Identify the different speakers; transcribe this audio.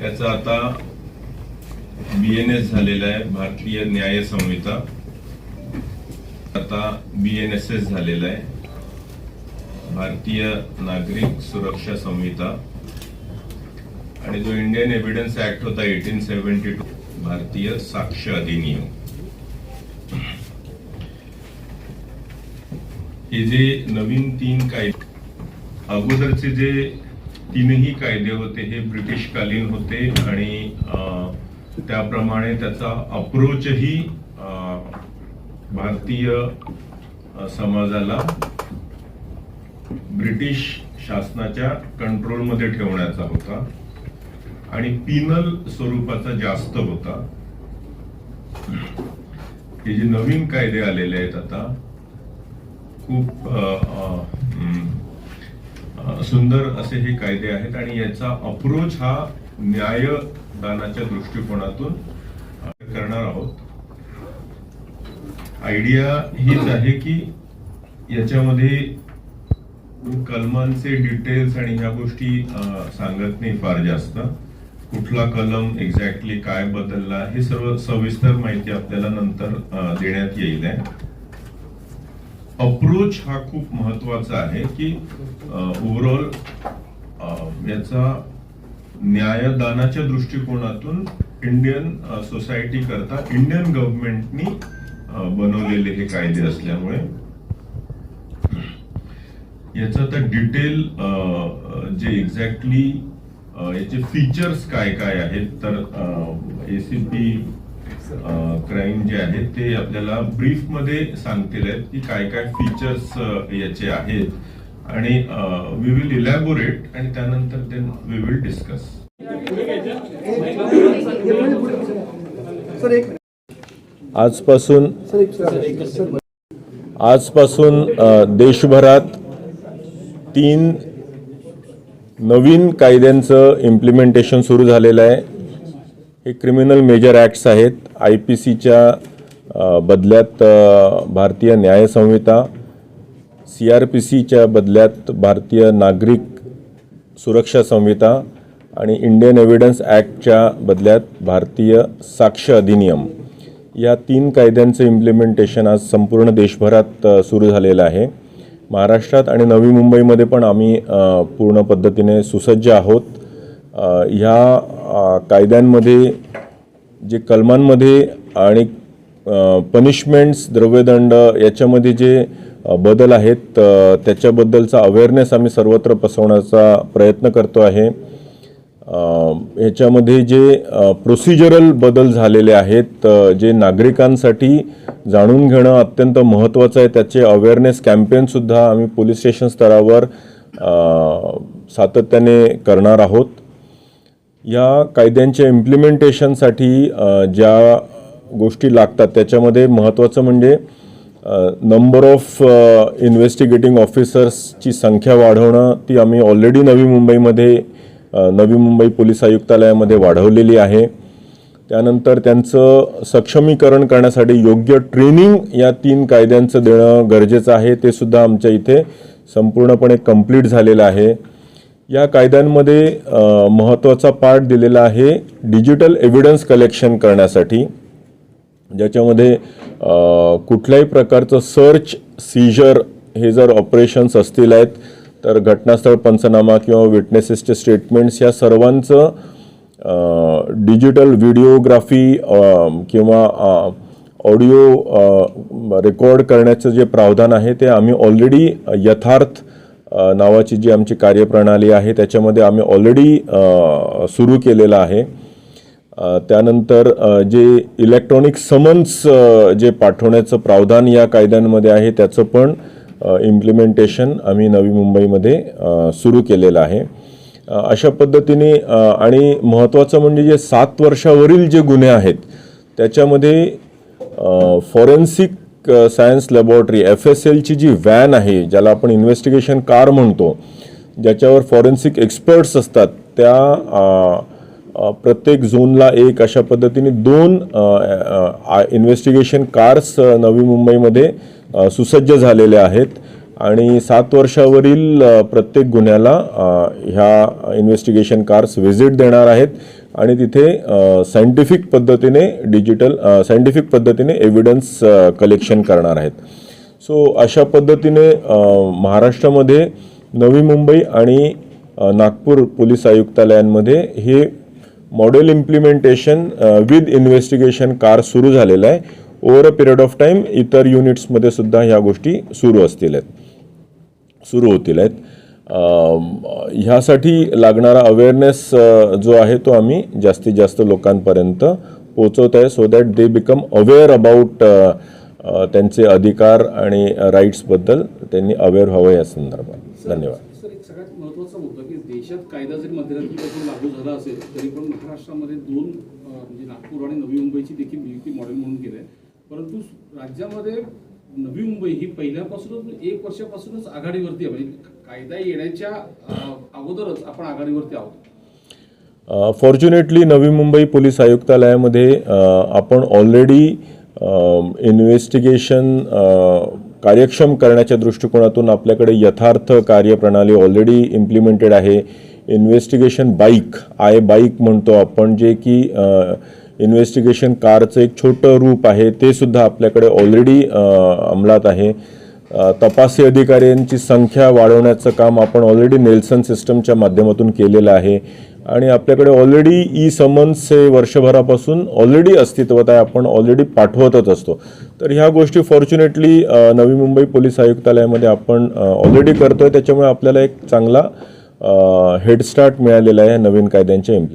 Speaker 1: त्याचा आता बी N S झालेला आहे भारतीय न्याय संहिता. आता बी एन एस एस झालेला आहे भारतीय नागरिक सुरक्षा संहिता. आणि जो इंडियन एव्हिडन्स ऍक्ट होता एटीन सेव्हन्टी टू भारतीय साक्ष अधिनियम. हे जे नवीन तीन कायदे अगोदरचे जे तीनही कायदे होते हे ब्रिटिशकालीन होते आणि त्याप्रमाणे त्याचा अप्रोचही भारतीय समाजाला ब्रिटिश शासनाच्या कंट्रोलमध्ये ठेवण्याचा होता आणि पिनल स्वरूपाचा जास्त होता. हे जे नवीन कायदे आलेले आहेत आता खूप सुंदर असे हे कायदे आहेत आणि याचा अप्रोच हा न्यायदानाच्या दृष्टिकोनातून करणार आहोत. आयडिया हीच आहे की याच्यामध्ये कलमांचे डिटेल्स आणि ह्या गोष्टी सांगत नाही फार जास्त. कुठला कलम एक्झॅक्टली काय बदलला हे सर्व सविस्तर माहिती आपल्याला नंतर देण्यात येईल आहे. अप्रोच हा खूप महत्त्वाचा आहे की ओव्हरऑल याचा न्यायदानाच्या दृष्टिकोनातून इंडियन सोसायटी करता इंडियन गव्हर्नमेंटनी बनवलेले हे कायदे असल्यामुळे. याचा आता डिटेल जे एक्झॅक्टली याचे फीचर्स काय काय आहेत तर एसीपी क्राईम जे आहेत ते आपल्याला ब्रीफमध्ये सांगतील आहेत की काय काय फीचर्स याचे आहेत. आणि वी विल इलॅबोरेट आणि त्यानंतर देन वी विल डिस्कस
Speaker 2: आजपासून आजपासून देशभरात तीन नवीन कायद्यांचं इम्प्लिमेंटेशन सुरू झालेलं आहे. हे क्रिमिनल मेजर ॲक्ट्स आहेत. आय पी सीच्या बदल्यात भारतीय न्याय संहिता सी आर पी सीच्या बदल्यात भारतीय नागरिक सुरक्षा संहिता आणि इंडियन एव्हिडन्स ॲक्टच्या बदल्यात भारतीय साक्ष अधिनियम. या तीन कायद्यांचं इम्प्लिमेंटेशन आज संपूर्ण देशभरात सुरू झालेलं आहे. महाराष्ट्रात आणि नवी मुंबईमध्ये पण आम्ही पूर्ण पद्धतीने सुसज्ज आहोत. ह्या कायद्यांमध्ये जे कलमांमध्ये आणि पनिशमेंट्स द्रव्यदंड याच्यामध्ये जे बदल आहेत त्याच्याबद्दलचा अवेअरनेस आम्ही सर्वत्र पसरवण्याचा प्रयत्न करतो आहे. याच्यामध्ये ह्याच्यामध्ये जे प्रोसिजरल बदल झालेले आहेत जे नागरिकांसाठी जाणून घेणं अत्यंत महत्त्वाचं आहे. त्याचे अवेअरनेस कॅम्पेनसुद्धा आम्ही पोलीस स्टेशन स्तरावर सातत्याने करणार आहोत. या कायद्यांच्या इम्प्लिमेंटेशनसाठी ज्या गोष्टी लागतात त्याच्यामध्ये महत्त्वाचं म्हणजे नंबर ऑफ इन्व्हेस्टिगेटिंग ऑफिसर्सची संख्या वाढवणं ती आम्ही ऑलरेडी नवी मुंबईमध्ये नवी मुंबई पोलीस आयुक्तालयामध्ये वाढवलेली आहे. त्यानंतर त्यांचं सक्षमीकरण करण्यासाठी योग्य ट्रेनिंग या तीन कायद्यांचं देणं गरजेचं आहे. ते सुद्धा आमच्या इथे संपूर्णपणे कंप्लीट झालेलं आहे. या कायद्यांमध्ये महत्त्वाचा पार्ट दिलेला आहे डिजिटल एव्हिडन्स कलेक्शन करण्यासाठी. ज्याच्यामध्ये कुठल्याही प्रकारचं सर्च सीजर हे जर ऑपरेशन्स असतील आहेत तर घटनास्थळ पंचनामा किंवा विटनेसेसचे स्टेटमेंट्स या सर्वांचं डिजिटल व्हिडिओग्राफी किंवा ऑडिओ रेकॉर्ड करण्याचं जे प्रावधान आहे ते आम्ही ऑलरेडी यथार्थ नावाची जी आमची कार्यप्रणाली आहे त्याच्यामध्ये आम्ही ऑलरेडी सुरू केलेलं आहे. त्यानंतर जे इलेक्ट्रॉनिक समन्स जे पाठवण्याचं प्रावधान या कायद्यांमध्ये आहे त्याचं पण इम्प्लिमेंटेशन आम्ही नवी मुंबईमध्ये सुरू केलेलं आहे. अशा पद्धतीने आणि महत्त्वाचं म्हणजे जे सात वर्षावरील जे गुन्हे आहेत त्याच्यामध्ये forensic science laboratory F S एलची जी व्हॅन आहे ज्याला आपण इन्व्हेस्टिगेशन कार म्हणतो ज्याच्यावर फॉरेन्सिक एक्सपर्ट्स असतात त्या प्रत्येक झोनला एक अशा पद्धतीने दोन इन्व्हेस्टिगेशन कार्स नवी मुंबईमध्ये सुसज्ज झालेल्या आहेत. आणि सात वर्षावरील प्रत्येक गुन्ह्याला ह्या इन्व्हेस्टिगेशन कार्स व्हिजिट देणार आहेत. आणि तिथे सायंटिफिक पद्धतीने डिजिटल सायंटिफिक पद्धतीने एव्हिडन्स कलेक्शन करणार आहेत. सो अशा पद्धतीने महाराष्ट्रामध्ये नवी मुंबई आणि नागपूर पोलीस आयुक्तालयांमध्ये हे model implementation with investigation car सुरू झालेलं आहे. Over a period of time इतर युनिट्समध्ये सुद्धा ह्या गोष्टी सुरू असतील आहेत. सुरू होतील आहेत. ह्यासाठी लागणारा अवेअरनेस जो आहे तो आम्ही जास्तीत जास्त लोकांपर्यंत पोचवत आहे. So that they become aware about त्यांचे अधिकार आणि राईट्सबद्दल त्यांनी अवेअर व्हावं या संदर्भात. धन्यवाद.
Speaker 3: सर एक सगळ्यात महत्त्वाचा मुद्दा की देशात कायदा जरी मध्यरात्रीपासून लागू झाला असेल तरी पण महाराष्ट्रामध्ये दोन म्हणजे नागपूर आणि नवी मुंबईची देखील नियुक्ती मॉडेल म्हणून केली आहे परंतु राज्यामध्ये नवी मुंबई ही पहिल्यापासूनच एक वर्षापासूनच आघाडीवरती आहे. म्हणजे कायदा येण्याच्या अगोदरच आपण आघाडीवरती आहोत.
Speaker 2: फॉर्च्युनेटली नवी मुंबई पोलीस आयुक्तालयामध्ये आपण ऑलरेडी इन्व्हेस्टिगेशन कार्यक्षम करण्याच्या दृष्टिकोनातून आपल्याकडे यथार्थ कार्यप्रणाली ऑलरेडी इम्प्लिमेंटेड आहे. इन्व्हेस्टिगेशन बाईक आय बाईक म्हणतो आपण जे की इन्व्हेस्टिगेशन कारचं एक छोटं रूप आहे ते सुद्धा आपल्याकडे ऑलरेडी अंमलात आहे. तपासी अधिकाऱ्यांची संख्या वाढवण्याचं काम आपण ऑलरेडी नेल्सन सिस्टमच्या माध्यमातून केलेलं आहे. आणि आपल्याकडे ऑलरेडी ई समन्स हे वर्षभरापासून ऑलरेडी अस्तित्वात आहे आपण ऑलरेडी पाठवतच असतो. तर ह्या गोष्टी फॉर्च्युनेटली नवी मुंबई पोलीस आयुक्तालयामध्ये आपण ऑलरेडी करतोय. त्याच्यामुळे आपल्याला एक चांगला हेडस्टार्ट मिळालेला आहे नवीन कायद्यांच्या